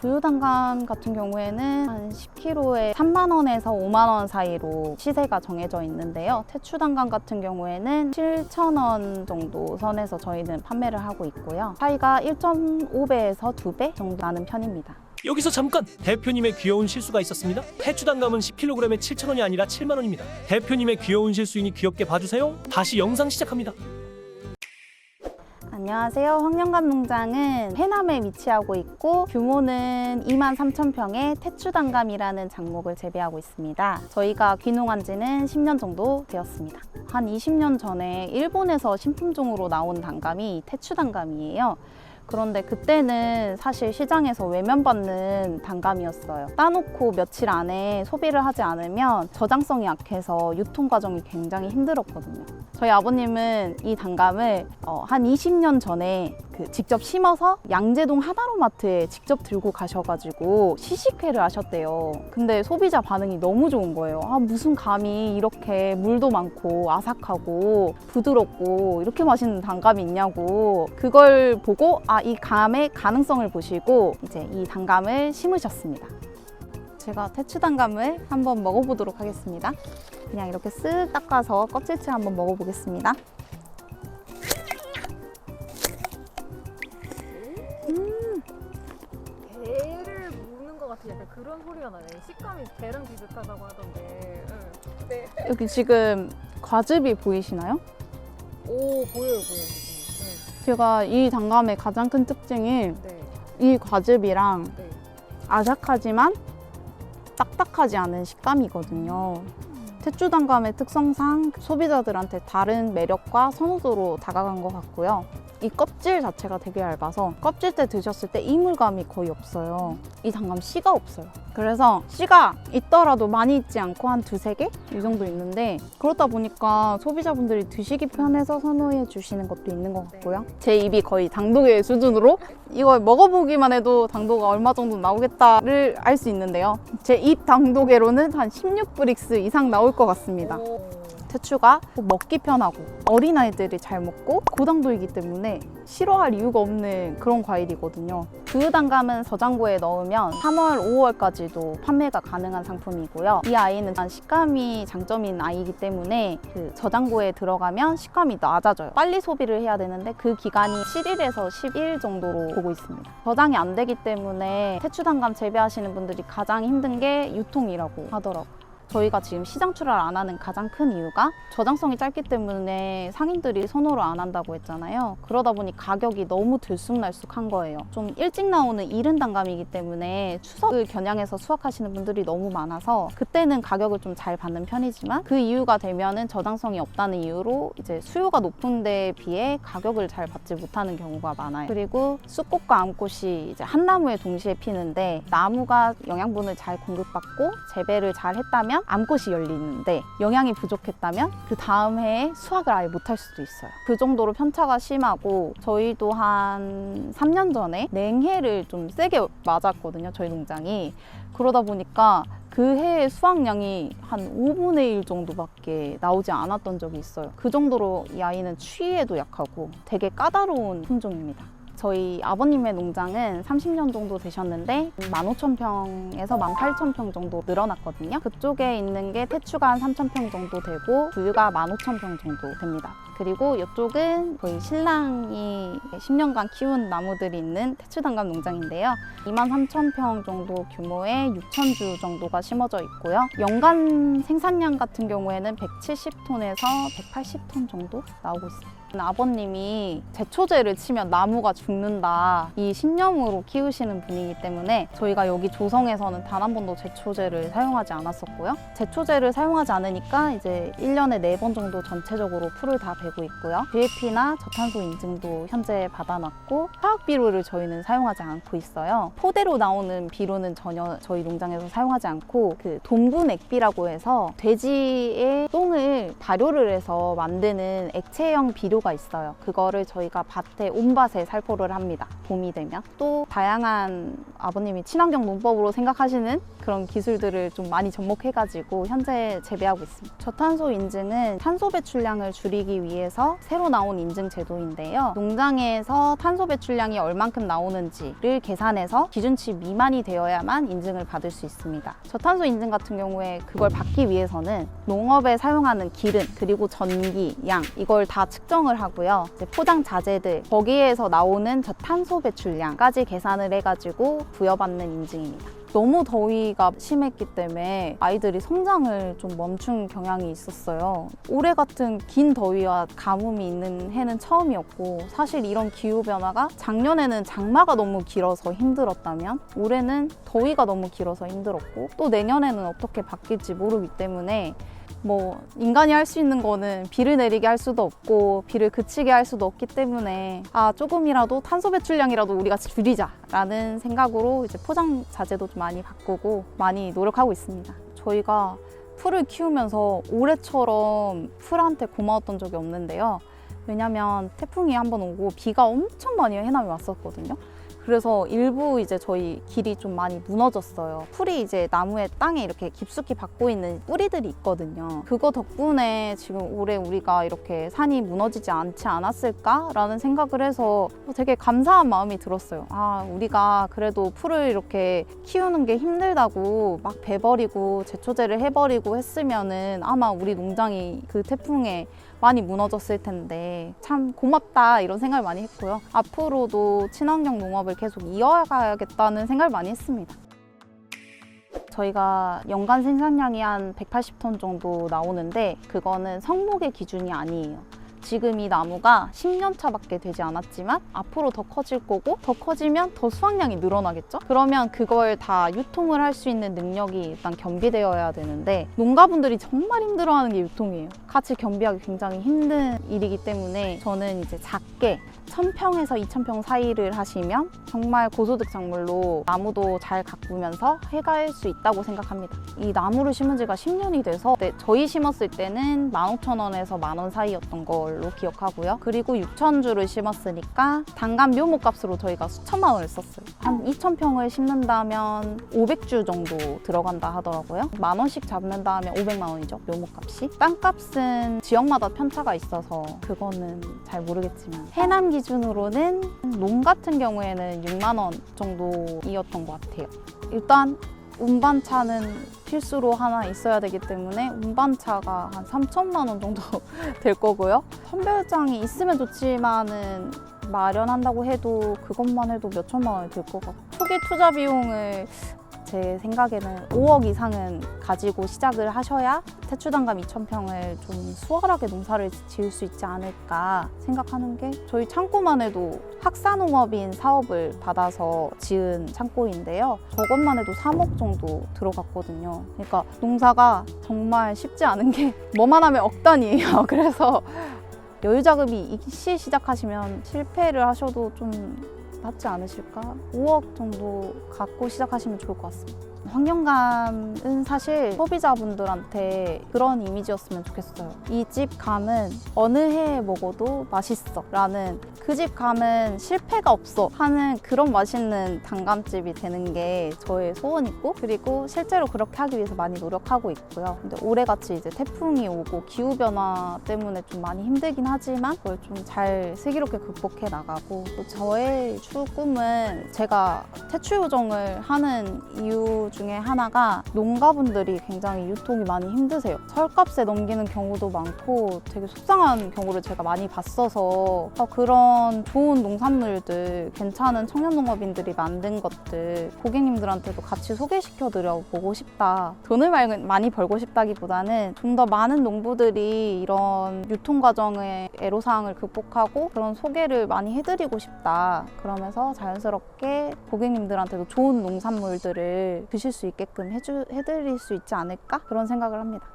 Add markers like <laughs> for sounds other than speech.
부유단감 같은 경우에는 한 10kg에 3만 원에서 5만 원 사이로 시세가 정해져 있는데요. 태추단감 같은 경우에는 7천 원 정도 선에서 저희는 판매를 하고 있고요. 차이가 1.5배에서 2배 정도 나는 편입니다. 여기서 잠깐 대표님의 귀여운 실수가 있었습니다. 태추단감은 10kg에 7,000원이 아니라 7만 원입니다. 대표님의 귀여운 실수이니 귀엽게 봐주세요. 다시 영상 시작합니다. 안녕하세요. 황령감 농장은 해남에 위치하고 있고 규모는 2만 3천 평의 태추단감이라는 작목을 재배하고 있습니다. 저희가 귀농한 지는 10년 정도 되었습니다. 한 20년 전에 일본에서 신품종으로 나온 단감이 태추단감이에요. 그런데 그때는 사실 시장에서 외면받는 단감이었어요. 따놓고 며칠 안에 소비를 하지 않으면 저장성이 약해서 유통 과정이 굉장히 힘들었거든요. 저희 아버님은 이 단감을 어, 한 20년 전에 그 직접 심어서 양재동 하나로마트에 직접 들고 가셔가지고 시식회를 하셨대요. 근데 소비자 반응이 너무 좋은 거예요. 아, 무슨 감이 이렇게 물도 많고 아삭하고 부드럽고 이렇게 맛있는 단감이 있냐고 그걸 보고 아, 이 감의 가능성을 보시고 이제 이 단감을 심으셨습니다. 제가 태추 단감을 한번 먹어보도록 하겠습니다. 그냥 이렇게 쓱 닦아서 껍질째 한번 먹어보겠습니다. 게를 무는 것 같은 약간 그런 소리가 나네. 식감이 게랑 비슷하다고 하던데. 응. 네. 여기 지금 과즙이 보이시나요? 오 보여요 보여요. 제가 이 단감의 가장 큰 특징이 네. 네. 이 과즙이랑 네. 아삭하지만 딱딱하지 않은 식감이거든요. 태주 단감의 특성상 소비자들한테 다른 매력과 선호도로 다가간 것 같고요. 이 껍질 자체가 되게 얇아서 껍질 때 드셨을 때 이물감이 거의 없어요. 이 단감 씨가 없어요. 그래서 씨가 있더라도 많이 있지 않고 한 두세 개? 이 정도 있는데 그렇다 보니까 소비자분들이 드시기 편해서 선호해 주시는 것도 있는 것 같고요. 제 입이 거의 당도계 수준으로 이걸 먹어보기만 해도 당도가 얼마 정도 나오겠다를 알 수 있는데요. 제 입 당도계로는 한 16브릭스 이상 나올 것 같습니다. 오. 태추가 먹기 편하고 어린아이들이 잘 먹고 고당도이기 때문에 싫어할 이유가 없는 그런 과일이거든요. 두유단감은 저장고에 넣으면 3월, 5월까지도 판매가 가능한 상품이고요. 이 아이는 식감이 장점인 아이이기 때문에 그 저장고에 들어가면 식감이 낮아져요. 빨리 소비를 해야 되는데 그 기간이 7일에서 10일 정도로 보고 있습니다. 저장이 안 되기 때문에 태추단감 재배하시는 분들이 가장 힘든 게 유통이라고 하더라고요. 저희가 지금 시장 출하를 안 하는 가장 큰 이유가 저장성이 짧기 때문에 상인들이 선호를 안 한다고 했잖아요. 그러다 보니 가격이 너무 들쑥날쑥한 거예요. 좀 일찍 나오는 이른 단감이기 때문에 추석을 겨냥해서 수확하시는 분들이 너무 많아서 그때는 가격을 좀 잘 받는 편이지만 그 이유가 되면은 저장성이 없다는 이유로 이제 수요가 높은 데에 비해 가격을 잘 받지 못하는 경우가 많아요. 그리고 쑥꽃과 암꽃이 이제 한 나무에 동시에 피는데 나무가 영양분을 잘 공급받고 재배를 잘 했다면 암꽃이 열리는데 영양이 부족했다면 그 다음 해에 수확을 아예 못할 수도 있어요. 그 정도로 편차가 심하고 저희도 한 3년 전에 냉해를 좀 세게 맞았거든요. 저희 농장이. 그러다 보니까 그 해의 수확량이 한 5분의 1 정도밖에 나오지 않았던 적이 있어요. 그 정도로 이 아이는 추위에도 약하고 되게 까다로운 품종입니다. 저희 아버님의 농장은 30년 정도 되셨는데 15,000평에서 18,000평 정도 늘어났거든요. 그쪽에 있는 게 태추가 한 3,000평 정도 되고 두유가 15,000평 정도 됩니다. 그리고 이쪽은 저희 신랑이 10년간 키운 나무들이 있는 태추단감 농장인데요. 23,000평 정도 규모의 6,000주 정도가 심어져 있고요. 연간 생산량 같은 경우에는 170톤에서 180톤 정도 나오고 있습니다. 아버님이 제초제를 치면 나무가 죽는다 이 신념으로 키우시는 분이기 때문에 저희가 여기 조성에서는 단 한 번도 제초제를 사용하지 않았었고요. 제초제를 사용하지 않으니까 이제 1년에 4번 정도 전체적으로 풀을 다 베고 있고요. BAP나 저탄소 인증도 현재 받아놨고 화학 비료를 저희는 사용하지 않고 있어요. 포대로 나오는 비료는 전혀 저희 농장에서 사용하지 않고 그 돈분 액비라고 해서 돼지의 똥을 발효를 해서 만드는 액체형 비료 기류가 있어요. 그거를 저희가 밭에 온밭에 살포를 합니다. 봄이 되면 또 다양한 아버님이 친환경 농법으로 생각하시는 그런 기술들을 좀 많이 접목해가지고 현재 재배하고 있습니다. 저탄소 인증은 탄소 배출량을 줄이기 위해서 새로 나온 인증 제도인데요. 농장에서 탄소 배출량이 얼만큼 나오는지를 계산해서 기준치 미만이 되어야만 인증을 받을 수 있습니다. 저탄소 인증 같은 경우에 그걸 받기 위해서는 농업에 사용하는 기름 그리고 전기, 양 이걸 다 측정을 하고요. 포장 자재들 거기에서 나오는 저탄소 배출량까지 계산을 해가지고 부여받는 인증입니다. 너무 더위가 심했기 때문에 아이들이 성장을 좀 멈춘 경향이 있었어요. 올해 같은 긴 더위와 가뭄이 있는 해는 처음이었고 사실 이런 기후 변화가 작년에는 장마가 너무 길어서 힘들었다면 올해는 더위가 너무 길어서 힘들었고 또 내년에는 어떻게 바뀔지 모르기 때문에 뭐 인간이 할 수 있는 거는 비를 내리게 할 수도 없고 비를 그치게 할 수도 없기 때문에 아 조금이라도 탄소 배출량이라도 우리가 줄이자라는 생각으로 이제 포장 자재도 좀 많이 바꾸고 많이 노력하고 있습니다. 저희가 풀을 키우면서 올해처럼 풀한테 고마웠던 적이 없는데요. 왜냐면 태풍이 한 번 오고 비가 엄청 많이 해남이 왔었거든요. 그래서 일부 이제 저희 길이 좀 많이 무너졌어요. 풀이 이제 나무의 땅에 이렇게 깊숙이 박고 있는 뿌리들이 있거든요. 그거 덕분에 지금 올해 우리가 이렇게 산이 무너지지 않지 않았을까라는 생각을 해서 되게 감사한 마음이 들었어요. 아, 우리가 그래도 풀을 이렇게 키우는 게 힘들다고 막 베버리고 제초제를 해버리고 했으면은 아마 우리 농장이 그 태풍에 많이 무너졌을 텐데 참 고맙다 이런 생각을 많이 했고요. 앞으로도 친환경 농업을 계속 이어가야겠다는 생각을 많이 했습니다. 저희가 연간 생산량이 한 180톤 정도 나오는데 그거는 성목의 기준이 아니에요. 지금 이 나무가 10년 차밖에 되지 않았지만 앞으로 더 커질 거고 더 커지면 더 수확량이 늘어나겠죠? 그러면 그걸 다 유통을 할 수 있는 능력이 일단 겸비되어야 되는데 농가분들이 정말 힘들어하는 게 유통이에요. 같이 겸비하기 굉장히 힘든 일이기 때문에 저는 이제 작게 1000평에서 2000평 사이를 하시면 정말 고소득 작물로 나무도 잘 가꾸면서 해갈 수 있다고 생각합니다. 이 나무를 심은 지가 10년이 돼서 네, 저희 심었을 때는 15,000원에서 만 원 사이였던 걸로 기억하고요. 그리고 6,000주를 심었으니까 단감 묘목 값으로 저희가 수천만 원을 썼어요. 한 2,000평을 심는다면 500주 정도 들어간다 하더라고요. 만 원씩 잡는다 하면 500만 원이죠. 묘목 값이. 땅값은 지역마다 편차가 있어서 그거는 잘 모르겠지만 해남 기준으로는 농 같은 경우에는 6만 원 정도이었던 것 같아요. 일단 운반차는 필수로 하나 있어야 되기 때문에 운반차가 한 3천만 원 정도 <laughs> 될 거고요. 선별장이 있으면 좋지만은 마련한다고 해도 그것만 해도 몇 천만 원이 들것 같고 초기 투자 비용을 제 생각에는 5억 이상은 가지고 시작을 하셔야 태추단감 2,000평을 좀 수월하게 농사를 지을 수 있지 않을까 생각하는 게 저희 창고만 해도 학사농업인 사업을 받아서 지은 창고인데요. 저것만 해도 3억 정도 들어갔거든요. 그러니까 농사가 정말 쉽지 않은 게 <laughs> 뭐만 하면 억 단위예요. <laughs> 그래서 여유 자금이 일시 시작하시면 실패를 하셔도 좀 낫지 않으실까? 5억 정도 갖고 시작하시면 좋을 것 같습니다. 환경감은 사실 소비자분들한테 그런 이미지였으면 좋겠어요. 이 집 감은 어느 해에 먹어도 맛있어 라는 그 집 감은 실패가 없어 하는 그런 맛있는 단감집이 되는 게 저의 소원이고 그리고 실제로 그렇게 하기 위해서 많이 노력하고 있고요. 근데 올해같이 이제 태풍이 오고 기후변화 때문에 좀 많이 힘들긴 하지만 그걸 좀 잘 슬기롭게 극복해 나가고 또 저의 추 꿈은 제가 태추 요정을 하는 이유 중에 하나가 농가분들이 굉장히 유통이 많이 힘드세요. 철값에 넘기는 경우도 많고 되게 속상한 경우를 제가 많이 봤어서 어, 그런 좋은 농산물들, 괜찮은 청년 농업인들이 만든 것들 고객님들한테도 같이 소개시켜 드려 보고 싶다. 돈을 말- 많이 벌고 싶다기보다는 좀 더 많은 농부들이 이런 유통 과정의 애로사항을 극복하고 그런 소개를 많이 해드리고 싶다. 그러면서 자연스럽게 고객님들한테도 좋은 농산물들을 드실 수 있게끔 해주, 해드릴 수 있지 않을까? 그런 생각을 합니다.